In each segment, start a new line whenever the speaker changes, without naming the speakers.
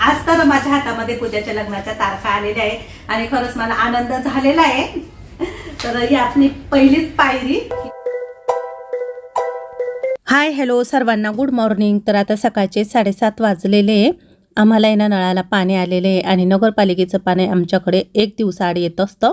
आज तर माझ्या हातामध्ये पूजाच्या लग्नाच्या तारखा आलेल्या आहे आणि खरंच मला आनंद झालेला आहे. तर ही आपली पहिलीच पायरी. हाय हॅलो सर्वांना गुड मॉर्निंग. तर आता सकाळचे साडेसात वाजलेले आहे. आम्हाला आहे ना नळाला पाणी आलेले आहे आणि नगरपालिकेचं पाणी आमच्याकडे एक दिवसाआड येत असतं.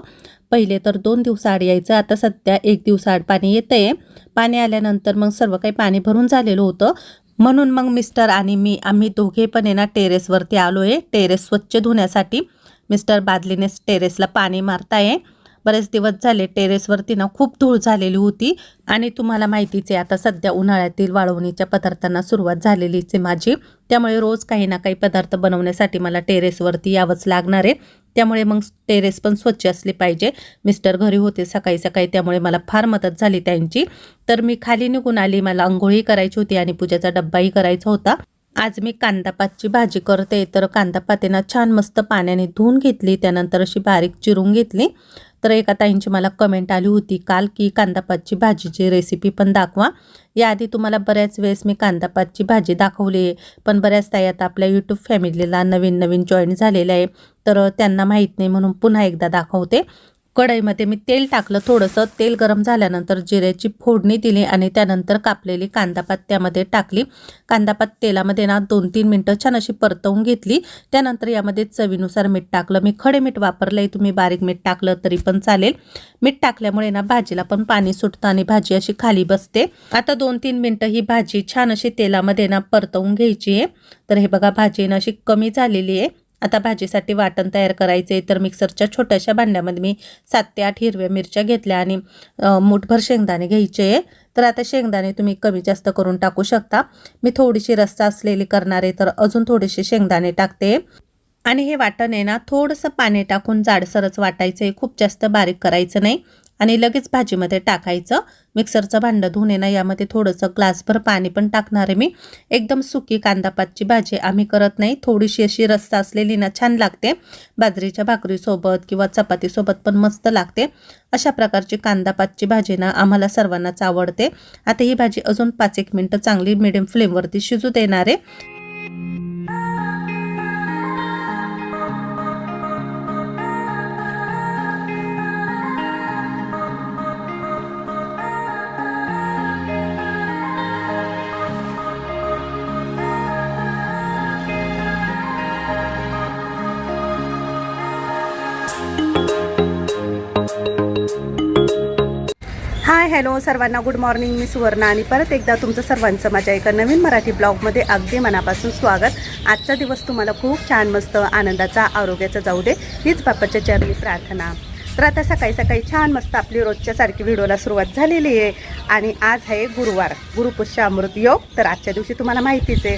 पहिले तर दोन दिवसाआड यायचं आता सध्या एक दिवसाआड पाणी येतं आहे पाणी आल्यानंतर मग सर्व काही पाणी भरून झालेलं होतं. म्हणून मग मिस्टर आणि मी आम्ही दोघे पण आहे ना टेरेसवरती आलो आहे टेरेस स्वच्छ धुण्यासाठी मिस्टर बादलीने टेरेसला पाणी मारताय. बरेच दिवस झाले टेरेसवरती ना खूप धूळ झालेली होती. आणि तुम्हाला माहितीच आहे आता सध्या उन्हाळ्यातील वाळवणीच्या पदार्थांना सुरुवात झालेलीच आहे माझी. त्यामुळे रोज काही ना काही पदार्थ बनवण्यासाठी मला टेरेसवरती यावंच लागणार आहे. त्यामुळे मग टेरेस पण स्वच्छ असली पाहिजे. मिस्टर घरी होते सकाळी सकाळी त्यामुळे मला फार मदत झाली त्यांची. तर मी खाली निघून आली मला अंघोळी करायची होती आणि पूजाचा डब्बाही करायचा होता. आज मी कांदापातची भाजी करते तर कांदापातेनं छान मस्त पाण्याने धुवून घेतली त्यानंतर अशी बारीक चिरून घेतली. तर एका ताईंची मला कमेंट आली होती काल की कांदापातची भाजीची रेसिपी पण दाखवा. याआधी तुम्हाला बऱ्याच वेळेस मी कांदापातची भाजी दाखवली आहे. पण बऱ्याच ताई आता आपल्या यूट्यूब फॅमिलीला नवीन नवीन जॉईन झालेलं आहे. तर त्यांना माहीत नाही म्हणून पुन्हा एकदा दाखवते. कढईमध्ये मी तेल टाकलं थोडंसं तेल गरम झाल्यानंतर जिऱ्याची फोडणी दिली आणि त्यानंतर कापलेली कांदापात त्यामध्ये टाकली. कांदापात तेलामध्ये ना दोन तीन मिनटं छान अशी परतवून घेतली. त्यानंतर यामध्ये चवीनुसार मीठ टाकलं. मी खडे मीठ वापरलं आहे तुम्ही बारीक मीठ टाकलं तरी पण चालेल. मीठ टाकल्यामुळे ना भाजीला पण पाणी सुटतं आणि भाजी अशी खाली बसते. आता दोन तीन मिनटं ही भाजी छान अशी तेलामध्ये ना परतवून घ्यायची आहे. तर हे बघा भाजी ना अशी कमी झालेली आहे. आता भाजीसाठी वाटण तयार करायचे आहे तर मिक्सरच्या छोट्याशा भांड्यामध्ये मी सात ते आठ हिरव्या मिरच्या घेतल्या आणि मुठभर शेंगदाणे घ्यायचे. आहे तर आता शेंगदाणे तुम्ही कमी जास्त करून टाकू शकता. मी थोडीशी रस्सा असलेली करणारे तर अजून थोडेसे शेंगदाणे टाकते. आणि हे वाटण आहे ना थोडंसं पाणी टाकून जाडसरच वाटायचं आहे खूप जास्त बारीक करायचं नाही. आणि लगेच भाजीमध्ये टाकायचं. मिक्सरचं भांडं धुवून ना यामध्ये थोडंसं ग्लासभर पाणी पण टाकणार आहे मी. एकदम सुकी कांदापातची भाजी आम्ही करत नाही. थोडीशी अशी रस्सा असलेली ना छान लागते. बाजरीच्या भाकरीसोबत किंवा चपातीसोबत पण मस्त लागते. अशा प्रकारची कांदापातची भाजी ना आम्हाला सर्वांनाच आवडते. आता ही भाजी अजून पाच एक मिनटं चांगली मिडियम फ्लेमवरती शिजू देणार आहे. हॅलो सर्वांना गुड मॉर्निंग मी सुवर्णा आणि परत एकदा तुमचं सर्वांचं माझ्या एका नवीन मराठी ब्लॉगमध्ये अगदी मनापासून स्वागत. आजचा दिवस तुम्हाला खूप छान मस्त आनंदाचा आरोग्याचा जाऊ दे हीच बाप्पाच्या चरणी प्रार्थना. तर आता सकाळी सकाळी छान मस्त आपली रोजच्यासारखी व्हिडिओला सुरुवात झालेली आहे. आणि आज आहे गुरुवार. गुरुपुष्य अमृत योग. तर आजच्या दिवशी तुम्हाला माहितीच आहे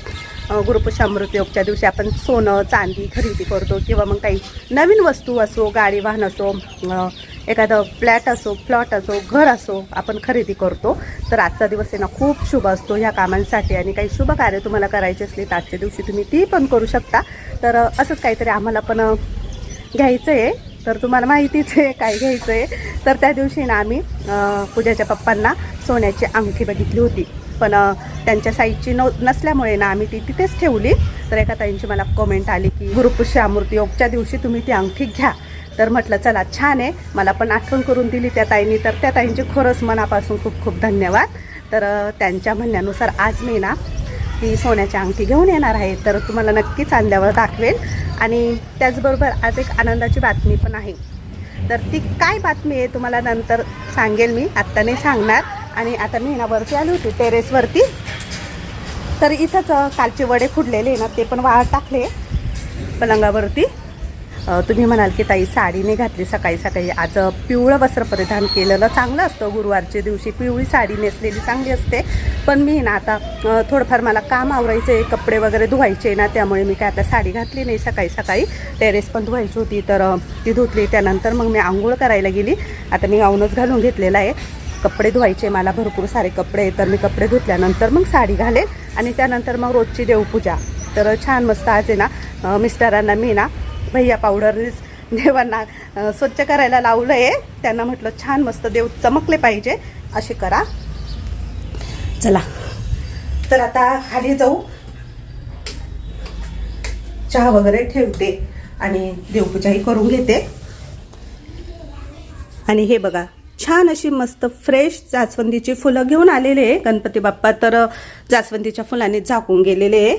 अं, गुरुपुष्य अमृत योगच्या दिवशी आपण सोनं चांदी खरेदी करतो. किंवा मग काही नवीन वस्तू असो गाडी वाहन असो एखादं फ्लॅट असो प्लॉट असो घर असो आपण खरेदी करतो. तर आजचा दिवस आहे ना खूप शुभ असतो ह्या कामांसाठी. आणि काही शुभ कार्य तुम्हाला करायचे असले तर आजच्या दिवशी तुम्ही ती पण करू शकता. तर असंच काहीतरी आम्हाला पण घ्यायचं आहे तर तुम्हाला माहितीच आहे काय घ्यायचं आहे तर त्या दिवशी ना आम्ही पूजाच्या पप्पांना सोन्याची अंगठी बघितली होती. पण त्यांच्या साईजची न नसल्यामुळे ना आम्ही ती तिथेच ठेवली. तर एका ताईंची मला कमेंट आली की गुरुपुष्यामूर्ती योगच्या दिवशी तुम्ही ती अंगठी घ्या. तर म्हटलं चला छान आहे. मला पण आठवण करून दिली त्या ताईंनी. तर त्या ताईंचे खरंच मनापासून खूप खूप धन्यवाद. तर त्यांच्या म्हणण्यानुसार आज मी ना ती सोन्याची अंगठी घेऊन येणार आहे. तर तुम्हाला नक्कीच आणल्यावर दाखवेल. आणि त्याचबरोबर आज एक आनंदाची बातमी पण आहे. तर ती काय बातमी आहे तुम्हाला नंतर सांगेल मी. आत्ता नाही सांगणार. आणि आता मी ना वरती आली होती टेरेसवरती तर इथंच कालचे वडे फुडलेले ना ते पण वाळ टाकले. पलंगावरती. तुम्ही म्हणाल की ताई साडीने घातली सकाळी सकाळी. आज पिवळं वस्त्र परिधान केलेलं चांगलं असतं गुरुवारच्या दिवशी. पिवळी साडी नेसलेली चांगली असते. पण मी ना आता थोडंफार मला काम आवरायचे कपडे वगैरे धुवायचे ना त्यामुळे मी काय आता साडी घातली नाही सकाळी सकाळी. टेरेस पण धुवायची होती तर ती धुतली. त्यानंतर मग मी आंघोळ करायला गेली. आता मी गाऊनच घालून घेतलेला आहे. कपडे धुवायचे मला भरपूर सारे कपडे तर मी कपडे धुतल्यानंतर मग साडी घालेल आणि त्यानंतर मग रोजची देवपूजा. तर छान मस्त आज आहे ना मिस्टरांना मी ना भैया पावडरनेच देवांना स्वच्छ करायला लावलं आहे त्यांना म्हटलं छान मस्त देव चमकले पाहिजे. असे करा. चला. तर आता खाली जाऊ. चहा वगैरे ठेवते आणि देवपूजाही करून घेते. आणि हे बघा छान अशी मस्त फ्रेश जास्वंदीची फुलं घेऊन आलेले. आहे गणपती बाप्पा तर जास्वंदीच्या फुलाने झाकून गेलेले. आहे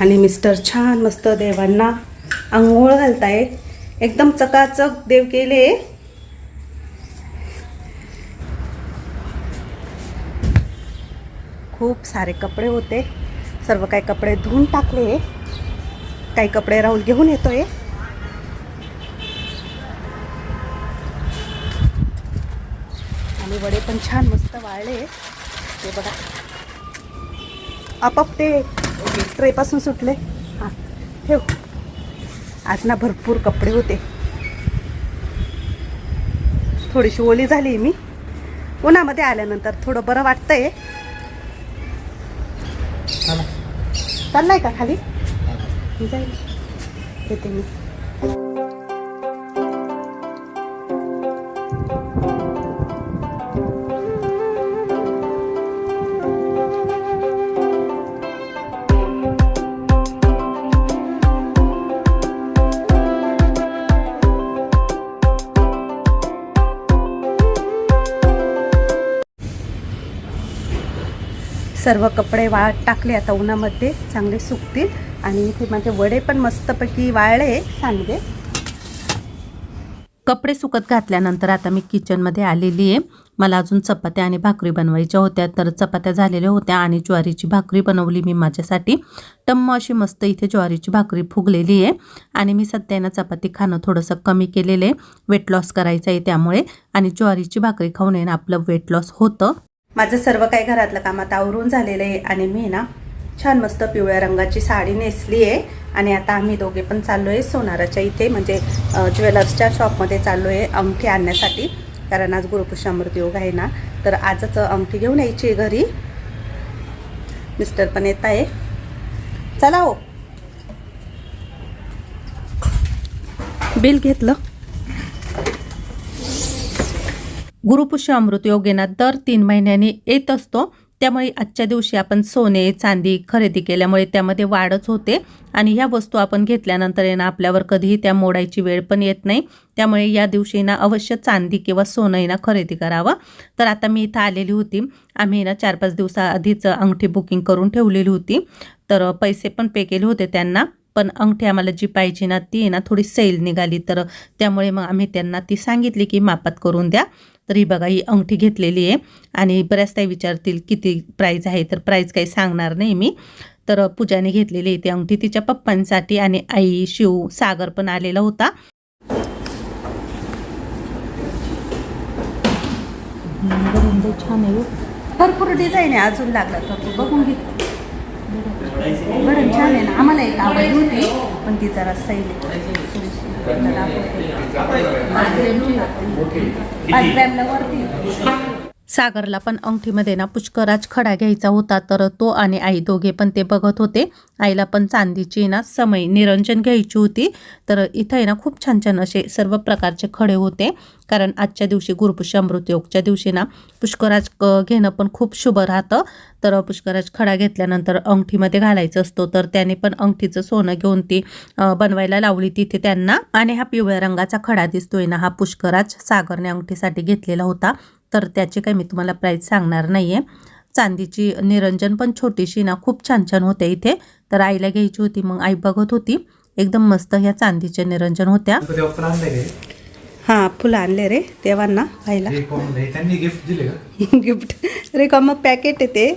आणि मिस्टर छान मस्त देवांना आंघोळ घालताय एकदम चकाचक देव केले. खूप सारे कपडे होते. सर्व काही कपडे धुवून टाकले. काही कपडे राहुल घेऊन येतोय. आणि वडे पण छान मस्त वाळले. ते बघा. आपाप ते ट्रेपासून सुटले. हां ठेव. आज ना भरपूर कपडे होते. थोडीशी ओली झाली मी. उन्हामध्ये आल्यानंतर थोडं बरं वाटतंय. चाललाय का खाली? जाईल. येते मी. सर्व कपडे वाळत टाकले आता उन्हामध्ये चांगले सुकतील. आणि इथे माझे वडे पण मस्तपैकी वाळले सांडगे. कपडे सुकत घातल्यानंतर आता मी किचनमध्ये आलेली आहे. मला अजून चपात्या आणि भाकरी बनवायच्या होत्या तर चपात्या झालेल्या होत्या आणि ज्वारीची भाकरी बनवली मी माझ्यासाठी. टम्म अशी मस्त इथे ज्वारीची भाकरी फुगलेली आहे. आणि मी सध्या ना चपाती खाणं थोडंसं कमी केलेलं आहे. वेट लॉस करायचं आहे त्यामुळे. आणि ज्वारीची भाकरी खाऊन आहे आपलं वेट लॉस होतं. माझं सर्व काही घरातलं कामात आवरून झालेलं आहे आणि मी ना छान मस्त पिवळ्या रंगाची साडी नेसली आहे आणि आता आम्ही दोघे पण चाललो आहे सोनाराच्या इथे म्हणजे ज्वेलर्सच्या शॉपमध्ये चाललो आहे अंगठी आणण्यासाठी. कारण आज गुरुपुष्यामृत योग आहे ना तर आजच अंगठी घेऊन यायची आहे घरी. मिस्टर पण येत आहे. चला हो. बिल घेतलं. गुरुपुष्य अमृत योगेना दर तीन महिन्यांनी येत असतो. त्यामुळे आजच्या दिवशी आपण सोने चांदी खरेदी केल्यामुळे त्यामध्ये वाढच होते आणि ह्या वस्तू आपण घेतल्यानंतर येणं आपल्यावर कधीही त्या मोडायची वेळ पण येत नाही. त्यामुळे या दिवशी ना अवश्य चांदी किंवा सोनं ना खरेदी करावं. तर आता मी इथं आलेली होती. आम्ही ना चार पाच दिवसाआधीच अंगठी बुकिंग करून ठेवलेली होती. तर पैसे पण पे केले होते त्यांना. पण अंगठी आम्हाला जी पाहिजे ना ती आहे ना थोडी सेल निघाली. तर त्यामुळे मग आम्ही त्यांना ती सांगितली की मापात करून द्या. तर ही बघा ही अंगठी घेतलेली आहे आणि बऱ्याच ताई विचारतील किती प्राईज आहे तर प्राईज काही सांगणार नाही मी. तर पूजाने घेतलेली आहे ती अंगठी तिच्या पप्पांसाठी आणि आई शिव सागर पण आलेला होता. छान आहे भरपूर डिझाईन आहे अजून लागला तर तू बघून घे. बरं छान आहे ना आम्हाला एक आवड होती पण ती जरा सैल पाच ग्रॅमला वरती. सागरला पण अंगठीमध्ये ना पुष्कराज खडा घ्यायचा होता तर तो आणि आई दोघे पण ते बघत होते. आईला पण चांदीची ना समय निरंजन घ्यायची होती. तर इथं आहे ना खूप छान छान असे सर्व प्रकारचे खडे होते. कारण आजच्या दिवशी गुरुपुष्य अमृत योगच्या दिवशी ना पुष्कराज क- घेणं पण खूप शुभ राहतं. तर पुष्कराज खडा घेतल्यानंतर अंगठीमध्ये घालायचं असतो. तर त्याने पण अंगठीचं सोनं घेऊन ती बनवायला लावली तिथे त्यांना. आणि हा पिवळ्या रंगाचा खडा दिसतोय ना हा पुष्कराज सागरने अंगठीसाठी घेतलेला होता. तर त्याची काही मी तुम्हाला प्राईस सांगणार नाही आहे चांदीची निरंजन पण छोटीशी ना खूप छान छान होते इथे. तर आईला घ्यायची होती मग आई बघत होती. एकदम मस्त ह्या चांदीच्या निरंजन होत्या. हां फुलं आणले रे देवांना आईला.
कोण त्यांनी गिफ्ट दिले का?
गिफ्ट रे का मग पॅकेट आहे ते.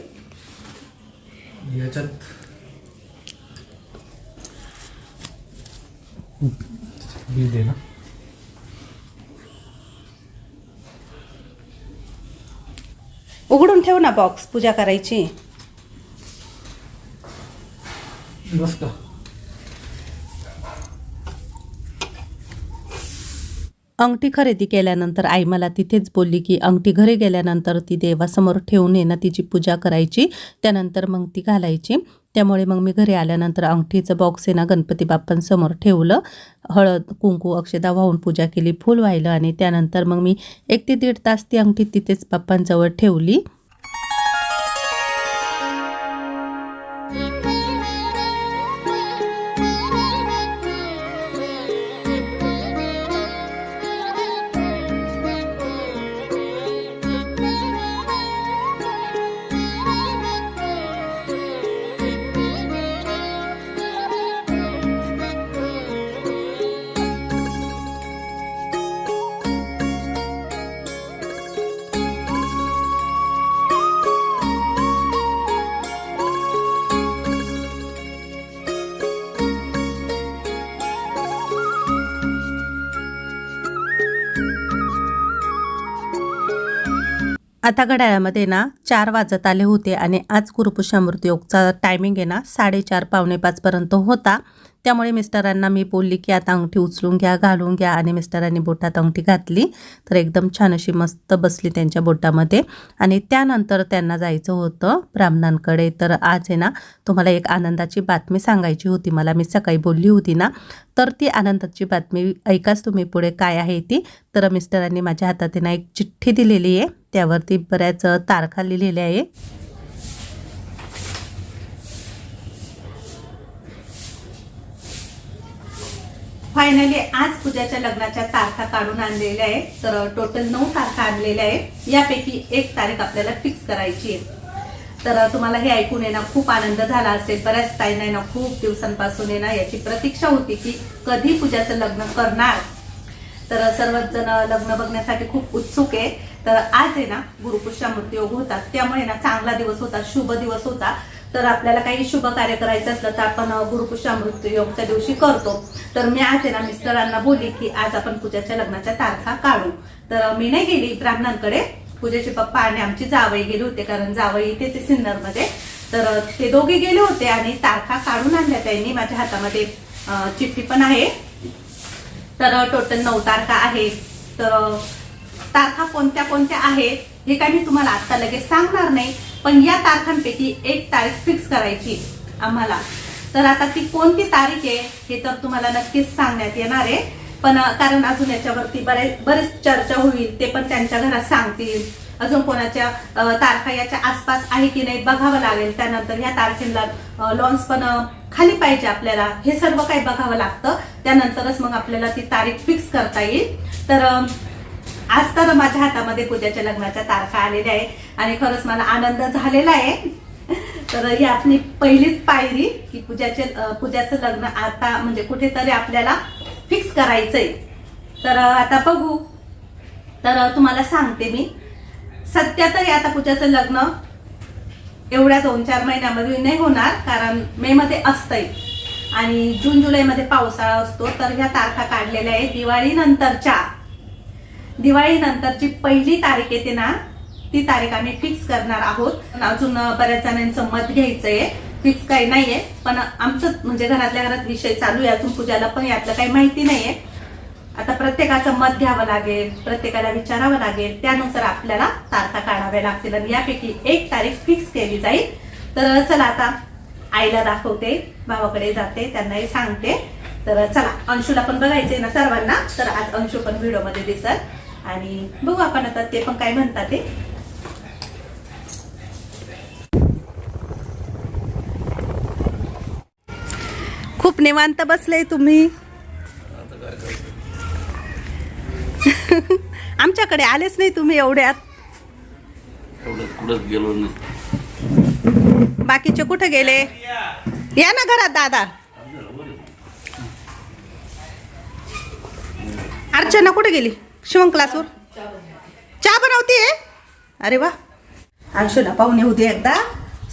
याच्यात बिल दे ना
उघडून ठेव ना बॉक्स पूजा करायची. अंगठी खरेदी केल्यानंतर आई मला तिथेच बोलली की अंगठी घरी गेल्यानंतर ती देवासमोर ठेवून ये ना तिची पूजा करायची. त्यानंतर मग ती घालायची. त्यामुळे मग मी घरी आल्यानंतर अंगठीचं बॉक्स आहे ना गणपती बाप्पांसमोर ठेवलं. हळद कुंकू अक्षदा वाहून पूजा केली फुल वाहिलं आणि त्यानंतर मग मी एक ते दीड तास ती अंगठी तिथेच बाप्पांजवळ ठेवली. आता घड्याळामध्ये ना चार वाजत आले होते आणि आज गुरुपुषामृत योगचा टायमिंग आहे ना साडेचार पावणे पाचपर्यंत होता. त्यामुळे मिस्टरांना मी बोलली की आता अंगठी उचलून घ्या घालून घ्या. आणि मिस्टरांनी बोटात अंगठी घातली. तर एकदम छान अशी मस्त बसली त्यांच्या बोटामध्ये. आणि त्यानंतर त्यांना जायचं होतं ब्राह्मणांकडे. तर आज आहे ना तुम्हाला एक आनंदाची बातमी सांगायची होती. मला मी सकाळी बोलली होती ना. तर ती आनंदाची बातमी ऐकाच तुम्ही पुढे काय आहे ती. तर मिस्टरांनी माझ्या हातात ना एक चिठ्ठी दिलेली आहे. त्यावरती बऱ्याच तारखा लिहिलेल्या आहे. फायनली आज पूजाच्या लग्नाच्या तारखा काढून आणलेल्या आहे तर टोटल नऊ तारखा आणलेल्या आहे यापैकी एक तारीख आपल्याला फिक्स करायची आहे. तर तुम्हाला हे ऐकून येणं खूप आनंद झाला असेल. बऱ्याच ताईंना ना खूप दिवसांपासून येणं ना याची प्रतीक्षा होती की कधी पूजाचं लग्न करणार. तर सर्वच जण लग्न बघण्यासाठी खूप उत्सुक आहे. तर आज आहे ना गुरुपुष्या योग होता त्यामुळे ना चांगला दिवस होता शुभ दिवस होता. तर आपल्याला काही शुभ कार्य करायचं असलं तर आपण गुरुपुष्या योगच्या दिवशी करतो. तर मी आज आहे ना मिस्टरांना बोली की आज आपण पूजाच्या लग्नाच्या तारखा काढू. तर मी नाही गेली ब्राह्मणांकडे. पूजेचे पप्पा आणि आमची जावई गेले होते कारण जावई इथेच सिन्नरमध्ये. तर ते दोघे गेले होते आणि तारखा काढून आणल्या त्यांनी. माझ्या हातामध्ये चिठ्ठी पण आहे. तर टोटल नऊ तारखा आहे. तर तारखा कोणत्या कोणत्या आहेत हे काय मी तुम्हाला आता लगेच सांगणार नाही. पण या तारखांपैकी एक तारीख फिक्स करायची आम्हाला. तर आता ती कोणती तारीख आहे हे तर तुम्हाला नक्कीच सांगण्यात येणार आहे. पण कारण अजून याच्यावरती बरेच बरेच चर्चा होईल ते पण त्यांच्या घरात सांगतील. अजून कोणाच्या तारखा याच्या आसपास आहे की नाही बघावं लागेल. त्यानंतर ह्या तारखेला लॉन्स पण खाली पाहिजे आपल्याला. हे सर्व काही बघावं लागतं. त्यानंतरच मग आपल्याला ती तारीख फिक्स करता येईल. तर आज तर माझ्या हातामध्ये पूजाच्या लग्नाच्या तारखा आलेल्या आहे आणि खरंच मला आनंद झालेला आहे. तर ही आपली पहिलीच पायरी की पूजाचे पूजाचं लग्न आता म्हणजे कुठेतरी आपल्याला फिक्स करायचंय. तर आता बघू. तर तुम्हाला सांगते मी. सध्या तरी आता पूजाचं लग्न एवढ्या दोन चार महिन्यामध्ये नाही होणार कारण मे मध्ये असतंय. आणि जून जुलैमध्ये पावसाळा असतो तर ह्या तारखा काढलेल्या आहेत. दिवाळीनंतरच्या दिवाळीनंतरची पहिली तारीख येते ना ती तारीख आम्ही फिक्स करणार आहोत. अजून बऱ्याच जणांचं मत घ्यायचंय. फिक्स काही नाहीये पण आमचं म्हणजे घरातल्या घरात विषय चालू आहे. अजून पूजाला पण यातलं काही माहिती नाहीये. आता प्रत्येकाचं मत घ्यावं लागेल प्रत्येकाला विचारावं लागेल. त्यानुसार आपल्याला तारखा काढाव्या लागतील. आणि यापैकी एक तारीख फिक्स केली जाईल. तर चला आता आईला दाखवते भावाकडे जाते त्यांनाही सांगते. तर चला अंशूला पण बघायचंय ना सर्वांना. तर आज अंशू पण व्हिडिओमध्ये दिसत. आणि बघू आपण आता ते पण काय म्हणतात ते. खूप निवांत बसले तुम्ही. आमच्याकडे आलेच नाही तुम्ही एवढ्यात. बाकीचे कुठे गेले? या ना घरात दादा. अर्चना कुठे गेली? शिवण क्लासवर? चहा बनवते अरे वा. अंशूला पाहुणे होते एकदा.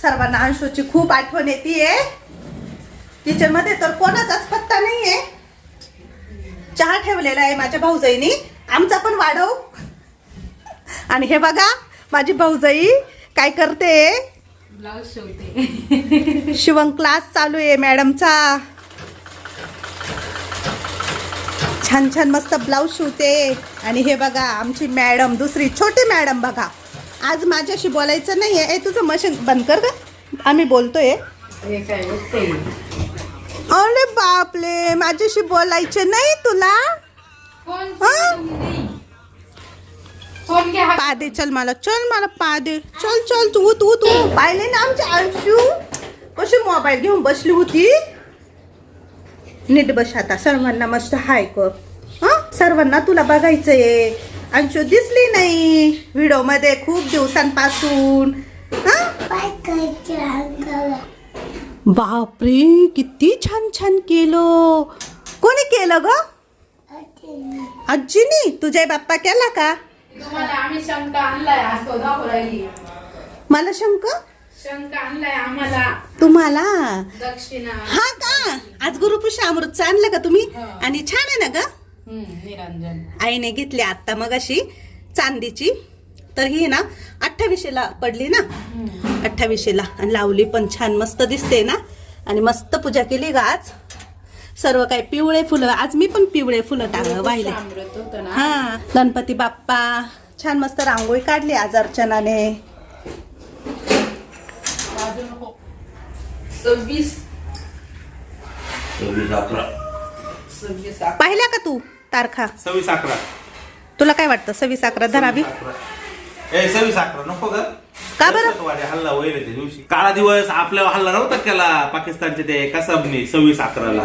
सर्वांना अंशूची खूप आठवण येते किचनमध्ये तर कोणाचाच पत्ता नाहीये चहा ठेवलेला आहे माझ्या भाऊजाईनी. आमचा पण वाढव. आणि हे बघा माझी भाऊजाई काय करते?
ब्लाऊज शिवते.
शिवण क्लास चालू आहे मॅडमचा. छान छान मस्त ब्लाऊज शिवते. आणि हे बघा आमची मॅडम दुसरी छोटी मॅडम बघा. आज माझ्याशी बोलायचं नाही आहे तुझं मशीन बंद कर का आम्ही बोलतोय.
हे
अरे बापले माझ्याशी बोलायचे नाही तुला? हा? पा दे चल मला चल मला पा दे चल चल तू उत उत. पाहिले ना आमची अंशू? कशी मोबाईल घेऊन बसली होती? नीट बस आता सर्वांना मस्त हाय कर. हा? सर्वांना तुला बघायचंय. अंशू दिसली नाही व्हिडिओमध्ये खूप दिवसांपासून. हा? बापरे किती छान छान केलं. कोणी केलं ग? आजीनी? तुझ्या बाप्पा केला का? मला शंक?
शंका आणलाय आम्हाला.
तुम्हाला?
दक्षिणा.
हा का? आज गुरुपुषा अमृत आणलं का तुम्ही?
हा.
आणि छान आहे ना ग?
हम्म, निरंजन.
आईने घेतली आता मग अशी चांदीची. तर ही ना अठ्ठावीसशेला पडली ना? अठ्ठावीसशेला. आणि लावली पण छान मस्त दिसते ना? आणि मस्त पूजा केली ग आज. सर्व काही पिवळे फुलं. आज मी पण पिवळे फुलं टाक वाहिले.
अमृत होतं ना?
हा गणपती बाप्पा. छान मस्त रांगोळी काढली आज अर्चनाने.
वाजू नको सव्वीस.
सव्वीस अकरा.
सव्वीस
पाहिल्या का तू तारखा?
सव्वीस अकरा.
तुला काय वाटतं सव्वीस अकरा धरावी
ए सव्वीस अकरा नको ग.
का बरं?
दहशतवादी हल्ला होईल त्या दिवशी. काळा दिवस आपल्यावर हल्ला नव्हता केला पाकिस्तानच्या ते कसबने सव्वीस अकराला.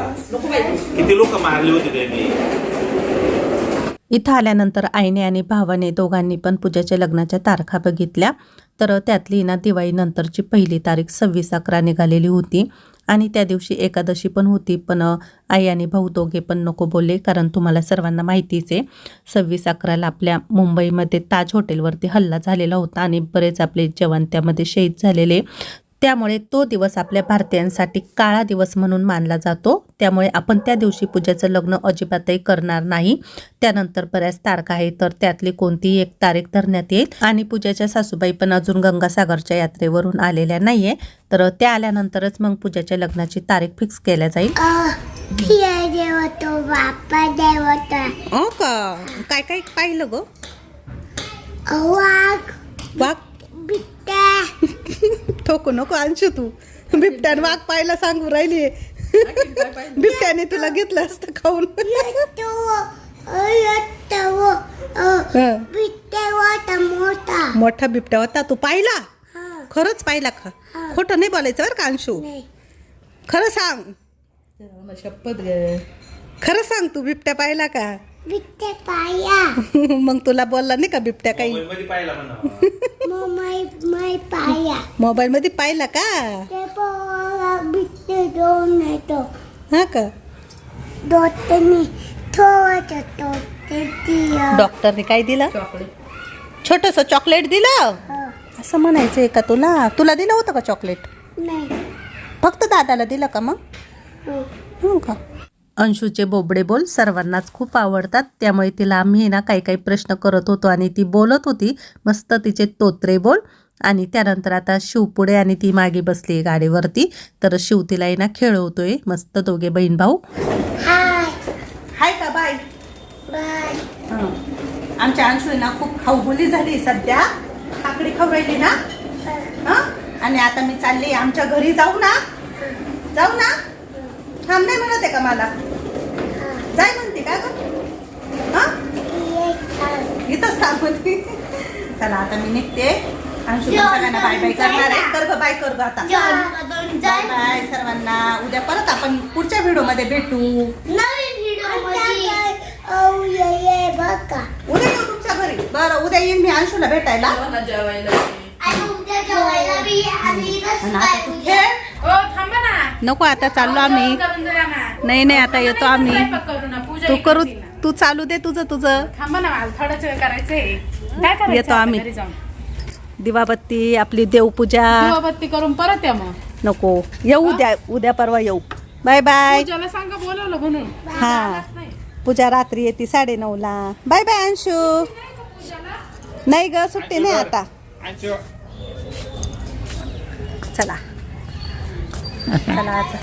किती लोक मारले होते त्यांनी.
इथं आल्यानंतर आईने आणि भावाने दोघांनी पण पूजाच्या लग्नाच्या तारखा बघितल्या. तर त्यातली ना दिवाळीनंतरची पहिली तारीख सव्वीस अकरा निघालेली होती आणि त्या दिवशी एकादशी पण होती. पण आई आणि भाऊ दोघे पण नको बोलले कारण तुम्हाला सर्वांना माहितीच आहे. सव्वीस अकराला आपल्या मुंबईमध्ये ताज हॉटेलवरती हल्ला झालेला होता आणि बरेच आपले जवान त्यामध्ये शहीद झालेले. त्यामुळे तो दिवस आपल्या भारतीयांसाठी काळा दिवस म्हणून मानला जातो. त्यामुळे आपण त्या दिवशी पूजेचं लग्न अजिबातही करणार नाही. त्यानंतर बऱ्याच तारखा आहेत तर त्यातली कोणतीही एक तारीख धरण्यात येईल. आणि पूजाच्या सासूबाई पण अजून गंगासागरच्या यात्रेवरून आलेल्या नाहीये. तर त्या आल्यानंतरच मग पूजाच्या लग्नाची तारीख फिक्स केल्या जाईल. हो काय काय पाहिलं ग?
वाघ?
ठोकू नको अंशू तू. बिबट्याने वाघ पाहायला सांगू राहिली. बिबट्याने तुला घेतलं असतं खाऊन.
मोठा.
मोठा बिबट्या होता तू पाहिला?
हा.
खरंच पाहिला का? खोटं नाही बोलायचं बरं का अंशू?
नाही.
खरं सांग.
शपथ
खरं सांग तू बिबट्या पाहिला का?
बिट्ट्या पाया.
मग तुला बोलला नाही का बिबट्या काही?
मुंबईमध्ये पाहिला म्हणा.
मग मै मै पाया.
मोबाईल मध्ये पाहिला का?
ते पोरा बिट्टे दोन येतो
हा का?
दोतनी थोडं तो ते दिया
डॉक्टरने काय दिलं?
चॉकलेट.
छोटस चॉकलेट दिलं? असं म्हणायचंय का तुला? तुला दिलं होतं का चॉकलेट?
नाही.
फक्त दादाला दिलं का मग?
हो.
हो का? अंशूचे बोबडे बोल सर्वांनाच खूप आवडतात. त्यामुळे तिला आम्ही ना काही काही प्रश्न करत होतो आणि ती बोलत होती. मस्त तिचे तोत्रे बोल. आणि त्यानंतर आता शिव पुढे आणि ती मागे बसली गाडीवरती. तर शिव तिला ना खेळवतोय. मस्त दोघे बहीण भाऊ.
हाय.
हाय का बाय? आमच्या अंशू ना खूप खाऊबोली झाली सध्या. काकडी राहिली ना? हा. आणि आता मी चालली आमच्या घरी. जाऊ ना? जाऊ ना? थांब नाही म्हणत आहे का मला? जाय म्हणते का ग? हा? इथंच थांब म्हणते. चला आता मी निघते. अंशू पण सगळ्यांना बाय बाय करणार आहे. कर ग बाय कर ग आता. बाय बाय सर्वांना. उद्या परत आपण पुढच्या व्हिडिओमध्ये भेटू.
नवीन व्हिडिओ ये ये बघा.
उद्या येऊ तुमच्या घरी. बरं उद्या येईन मी अंशूला भेटायला.
जेवायला.
आणि उद्या जेवायला बी आणि
आणि आता तू खेळ.
हो थांबा ना.
नको आता चाललो आम्ही. नाही नाही आता येतो आम्ही.
स्वयंपाक करू ना पूजा
तू करू. तू चालू दे तुझं तुझं.
थांबा ना मला थोडंच वेळ करायचंय. काय करायचं
येतो आम्ही. दिवाबत्ती आपली देवपूजा.
दिवाबत्ती करून परत या मग.
नको. येऊ उद्या उद्या परवा येऊ. Bye bye.
पूजाला सांगा बोलवलं म्हणून.
हा. पूजा रात्री येते साडे ला बाय बाय अंशू. नाही ग सुट्टी नाही आता. चला. चला आता